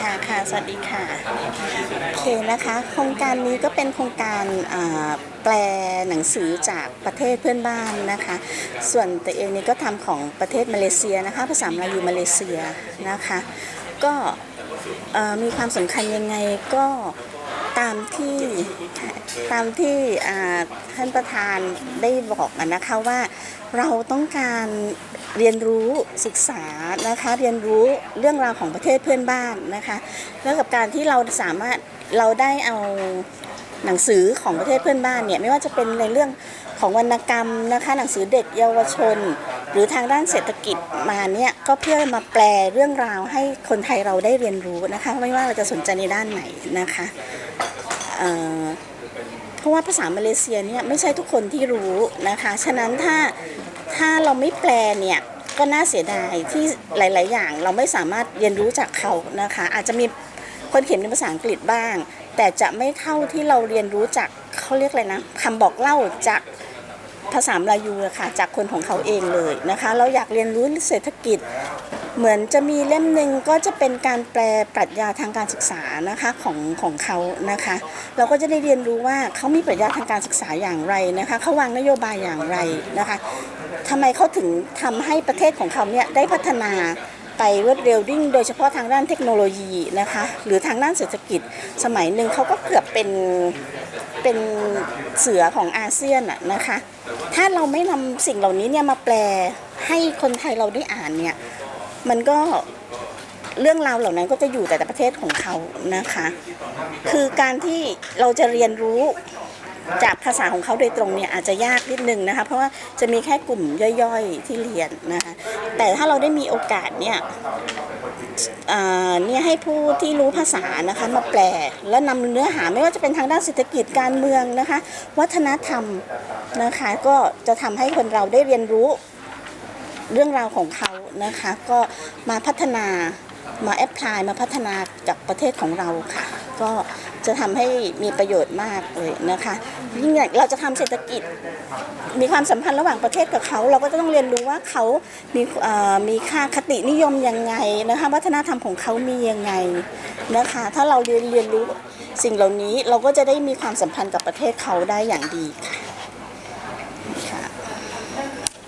ค่ะค่ะ สวัสดีค่ะ โอเคนะคะ โครงการนี้ก็เป็นโครงการแปลหนังสือจากประเทศเพื่อนบ้านนะคะ ส่วนตัวเองนี่ก็ทำของประเทศมาเลเซียนะคะ ภาษามลายูมาเลเซียนะคะ ก็มีความสำคัญยังไงก็ ตามที่ตามที่ท่านประธานได้บอกนะคะว่าเราต้องการเรียนรู้ศึกษานะคะเรียนรู้เรื่องราวของประเทศเพื่อนบ้านนะคะแล้วกับการที่เราสามารถเราได้เอาหนังสือของประเทศเพื่อนบ้านเนี่ยไม่ว่าจะเป็นในเรื่องของวรรณกรรมนะคะหนังสือเด็กเยาวชน หรือทางด้านเศรษฐกิจมาเนี่ยก็เพื่อมาแปลเรื่องราวให้คนไทยเราได้เรียนรู้นะคะ ไม่ว่าเราจะสนใจในด้านไหนนะคะเเพราะว่าภาษามาเลเซียเนี่ยไม่ใช่ทุกคนที่รู้นะคะ ฉะนั้นถ้าถ้าเราไม่แปลเนี่ยก็น่าเสียดายที่หลาย ๆ อย่างเราไม่สามารถเรียนรู้จากเขานะคะ อาจจะมีคนเขียนเป็นภาษาอังกฤษบ้าง แต่จะไม่เท่าที่เราเรียนรู้จากเขาเรียกอะไรนะคำบอกเล่าจาก ภาษามลายูอะค่ะจากคนของเขาเองเลยนะคะ เราอยากเรียนรู้เศรษฐกิจ เหมือนจะมีเล่มหนึ่งก็จะเป็นการแปลปรัชญาทางการศึกษานะคะของของเขานะคะ เราก็จะได้เรียนรู้ว่าเขามีปรัชญาทางการศึกษาอย่างไรนะคะเขาวางนโยบายอย่างไรนะคะทำไมเขาถึงทำให้ประเทศของเขาเนี่ยได้พัฒนาไปรวดเร็วยิ่งโดยเฉพาะทางด้านเทคโนโลยีนะคะ หรือทางด้านเศรษฐกิจสมัยหนึ่งเขาก็เกือบเป็น เป็นเสือของอาเซียนอะนะคะ ถ้าเราไม่นำสิ่งเหล่านี้เนี่ยมาแปลให้คนไทยเราได้อ่านเนี่ยมันก็เรื่องราวเหล่านั้นก็จะอยู่แต่ประเทศของเขานะคะ คือการที่เราจะเรียนรู้ จากภาษาของเขาโดยตรงเนี่ยอาจจะยากนิดนึงนะคะเพราะว่าจะมีแค่กลุ่มย่อยๆที่เรียนนะคะแต่ถ้าเราได้มีโอกาสเนี่ยเนี่ยให้ผู้ที่รู้ภาษานะคะมาแปลและนำเนื้อหาไม่ว่าจะเป็นทางด้านเศรษฐกิจการเมืองนะคะ วัฒนธรรมนะคะก็จะทำให้คนเราได้เรียนรู้เรื่องราวของเขานะคะก็มาพัฒนามาแอพพลายมาพัฒนากับประเทศของเราค่ะ ก็ จะทำให้มีประโยชน์มากเลยนะคะยิ่งอย่างเราจะทำเศรษฐกิจ มีความสัมพันธ์ระหว่างประเทศกับเขา เราก็จะต้องเรียนรู้ว่าเขามีมีค่าคตินิยมยังไงนะคะวัฒนธรรมของเขามียังไงนะคะ ถ้าเราเรียนเรียนรู้สิ่งเหล่านี้เราก็จะได้มีความสัมพันธ์กับประเทศเขาได้อย่างดีค่ะ